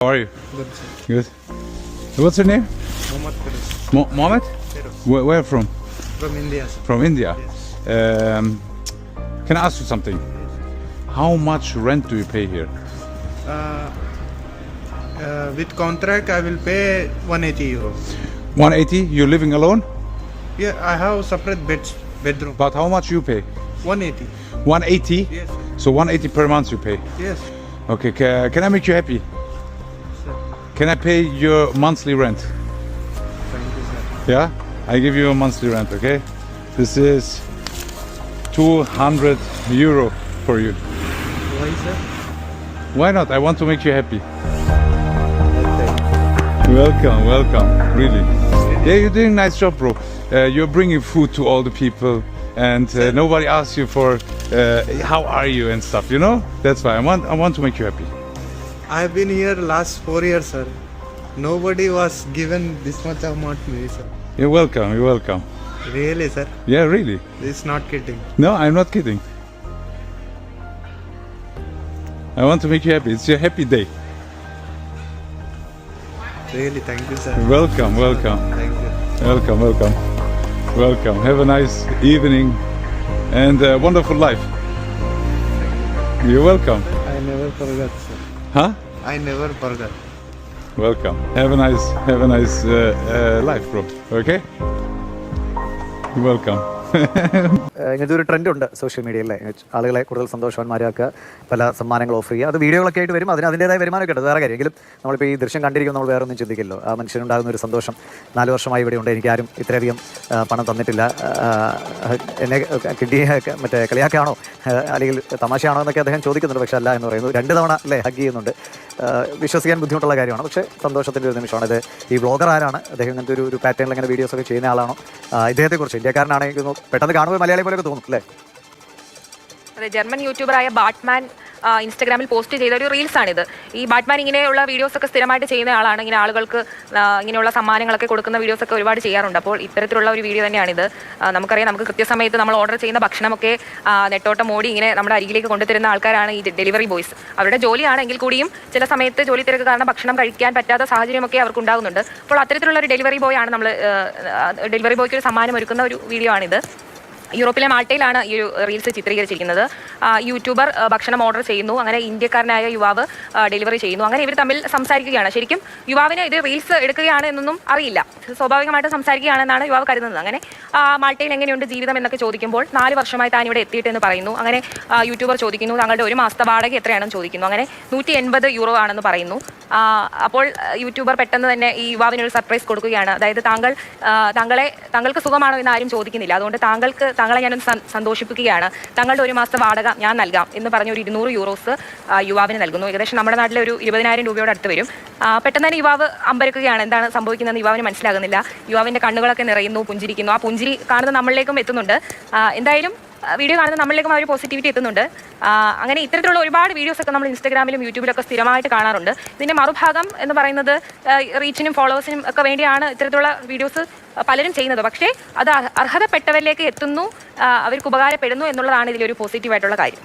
How are you? Good. Good. What's your name? Mohammad Firoz. Mo- Mohammed? Where, where from? From India, sir. From India. Um, can I ask you something? How much rent do you pay here? Uh, uh, with contract, I will pay 180 euro. 180. You're living alone? Yeah, I have separate beds, bedroom. But how much you pay? 180. 180. Yes, sir. So 180 per month you pay. Yes, Okay. Can I make you happy? Can I pay your monthly rent? Thank you, sir. Yeah, I give you a monthly rent, okay? This is 200 euro for you. Why, sir? Why not? I want to make you happy. Welcome, welcome. Really. Yeah, you're doing a nice job, bro. Uh, you're bringing food to all the people, and uh, nobody asks you for uh, how are you and stuff. You know, that's why I want. I want to make you happy. I've been here last four years, sir. Nobody was given this much amount to me, sir. You're welcome. You're welcome. Really, sir? Yeah, really. This is not kidding. No, I'm not kidding. I want to make you happy. It's your happy day. Really, thank you, sir. Welcome, welcome. Thank you. Welcome, welcome. Welcome. Have a nice evening and a wonderful life. You're welcome. I never forgot, sir. Huh? I never forgot. Welcome. Have a nice, have a nice uh, uh, life, bro. Okay? Welcome. ഇങ്ങനത്തെ ഒരു trend ഉണ്ട് social മീഡിയയിലെ. ആളുകളെ കൂടുതൽ സന്തോഷവാന്മാരാക്കുക പല സമ്മാനങ്ങൾ offer ചെയ്യുക. അത് വീഡിയോകളൊക്കെ ആയിട്ട് വരും. അതിന് അതിന്റെതായ വരുമാനമൊക്കെ ഉണ്ട്. വേറെ കാര്യം. എങ്കിലും നമ്മളിപ്പോൾ ഈ ദൃശ്യം കണ്ടിരിക്കുമ്പോൾ നമ്മൾ വേറെ ഒന്നും ചിന്തിക്കില്ലോ ആ മനുഷ്യനുണ്ടാകുന്ന ഒരു സന്തോഷം നാല് വർഷമായി ഇവിടെ ഉണ്ട്. എനിക്കാരും ഇത്രയധികം പണം തന്നിട്ടില്ല. എന്നെ കിഡ്നി മറ്റേ കളിയാക്കാണോ അല്ലെങ്കിൽ തമാശയാണോ എന്നൊക്കെ അദ്ദേഹം ചോദിക്കുന്നുണ്ട്. പക്ഷേ അല്ല എന്ന് പറയുന്നു. രണ്ട് തവണ അല്ലേ ഹഗ് ചെയ്യുന്നുണ്ട്. വിശ്വസിക്കാൻ ബുദ്ധിമുട്ടുള്ള കാര്യമാണ്. പക്ഷേ സന്തോഷത്തിന്റെ ഒരു നിമിഷമാണ്. ഇത് ഈ ബ്ലോഗർ ആരാണ്? അദ്ദേഹം ഇങ്ങനത്തെ ഒരു ഒരു പാറ്റേണിൽ ഇങ്ങനെ വീഡിയോസൊക്കെ ചെയ്യുന്ന ആളാണോ? ഇദ്ദേഹത്തെക്കുറിച്ച് ഇന്ത്യക്കാരനാണെങ്കിൽ പെട്ടെന്ന് കാണുമ്പോൾ മലയാളി പോലെയൊക്കെ തോന്നും അല്ലേ? അതെ ജർമ്മൻ യൂട്യൂബറായ ബാറ്റ്മാൻ ഇൻസ്റ്റാഗ്രാമിൽ പോസ്റ്റ് ചെയ്ത ഒരു റീൽസ് ഇത് ഈ ബാറ്റ്മാൻ ഇങ്ങനെയുള്ള വീഡിയോസ് ഒക്കെ സ്ഥിരമായിട്ട് ചെയ്യുന്ന ആളാണ്. ഇങ്ങനെ ആളുകൾക്ക് ഇങ്ങനെയുള്ള സമ്മാനങ്ങളൊക്കെ കൊടുക്കുന്ന വീഡിയോസ് ഒക്കെ ഒരുപാട് ചെയ്യാറുണ്ട്. അപ്പോൾ ഇത്തരത്തിലുള്ള ഒരു വീഡിയോ തന്നെയാണിത്. നമുക്കറിയാം നമുക്ക് കൃത്യസമയത്ത് നമ്മൾ ഓർഡർ ചെയ്യുന്ന ഭക്ഷണമൊക്കെ നെട്ടോട്ടം ഓടി ഇങ്ങനെ നമ്മുടെ അരികിലേക്ക് കൊണ്ടുതരുന്ന ആൾക്കാരാണ് ഈ ഡെലിവറി ബോയ്സ്. അവരുടെ ജോലിയാണെങ്കിൽ കൂടിയും ചില സമയത്ത് ജോലി തിരക്ക് കാരണം ഭക്ഷണം കഴിക്കാൻ പറ്റാത്ത സാഹചര്യമൊക്കെ അവർക്ക് ഉണ്ടാകുന്നുണ്ട്. അപ്പോൾ അത്തരത്തിലുള്ള ഒരു ഡെലിവറി ബോയ് ആണ് നമ്മൾ ഡെലിവറി ബോയ്ക്ക് ഒരു സമ്മാനം ഒരുക്കുന്ന ഒരു വീഡിയോ ആണിത്. യൂറോപ്പിലെ മാൾട്ടയിലാണ് ഈ റീൽസ് ചിത്രീകരിച്ചിരിക്കുന്നത്. യൂട്യൂബർ ഭക്ഷണം ഓർഡർ ചെയ്യുന്നു. അങ്ങനെ ഇന്ത്യക്കാരനായ യുവാവ് ഡെലിവറി ചെയ്യുന്നു. അങ്ങനെ ഇവർ തമ്മിൽ സംസാരിക്കുകയാണ്. ശരിക്കും യുവാവിന് ഇത് റീൽസ് എടുക്കുകയാണ് എന്നൊന്നും അറിയില്ല. സ്വാഭാവികമായിട്ട് സംസാരിക്കുകയാണെന്നാണ് യുവാവ് കരുതുന്നത്. അങ്ങനെ മാൾട്ടയിൽ എങ്ങനെയുണ്ട് ജീവിതം എന്നൊക്കെ ചോദിക്കുമ്പോൾ നാല് വർഷമായി താൻ ഇവിടെ എത്തിയിട്ടെന്ന് പറയുന്നു. അങ്ങനെ യൂട്യൂബർ ചോദിക്കുന്നു താങ്കളുടെ ഒരു മാസത്തെ വാടക എത്രയാണെന്ന് ചോദിക്കുന്നു? അങ്ങനെ നൂറ്റി എൺപത് യൂറോ ആണെന്ന് പറയുന്നു. അപ്പോൾ യൂട്യൂബർ പെട്ടെന്ന് തന്നെ ഈ യുവാവിനൊരു സർപ്രൈസ് കൊടുക്കുകയാണ്. അതായത് താങ്കൾ താങ്കളെ താങ്കൾക്ക് സുഖമാണോ എന്ന് ആരും ചോദിക്കുന്നില്ല. അതുകൊണ്ട് താങ്കൾക്ക് താങ്കളെ സ- സന്തോഷിപ്പിക്കുകയാണ്. താങ്കളുടെ ഒരു മാസത്തെ വാടക ഞാൻ നൽകാം എന്ന് പറഞ്ഞ ഒരു ഇരുന്നൂറ് യൂറോസ് യുവാവിന് നൽകുന്നു. ഏകദേശം നമ്മുടെ നാട്ടിലെ ഒരു ഇരുപതിനായിരം രൂപയോട് അടുത്ത് വരും. പെട്ടെന്ന് തന്നെ യുവാവ് അമ്പരക്കുകയാണ്. എന്താണ് സംഭവിക്കുന്നതെന്ന് യുവാവിന് മനസ്സിലാകുന്നില്ല. യുവാവിന്റെ കണ്ണുകളൊക്കെ നിറയുന്നു പുഞ്ചിരിക്കുന്നു. ആ പുഞ്ചിരി കാണുന്ന നമ്മളിലേക്കും എത്തുന്നുണ്ട്. എന്തായാലും വീഡിയോ കാണുന്ന നമ്മളിലേക്കും ആ ഒരു പോസിറ്റിവിറ്റി എത്തുന്നുണ്ട് അങ്ങനെ ഇത്തരത്തിലുള്ള ഒരുപാട് വീഡിയോസ് ഒക്കെ നമ്മൾ ഇൻസ്റ്റാഗ്രാമിലും യൂട്യൂബിലൊക്കെ സ്ഥിരമായിട്ട് കാണാറുണ്ട്. ഇതിന്റെ മറുഭാഗം എന്ന് പറയുന്നത് റീച്ചിനും ഫോളോവേഴ്സിനും ഒക്കെ വേണ്ടിയാണ് ഇത്തരത്തിലുള്ള വീഡിയോസ് പലരും ചെയ്യുന്നത്. പക്ഷേ അത് അർഹതപ്പെട്ടവരിലേക്ക് എത്തുന്നു അവർക്ക് ഉപകാരപ്പെടുന്നു എന്നുള്ളതാണ് ഇതിലൊരു പോസിറ്റീവായിട്ടുള്ള കാര്യം.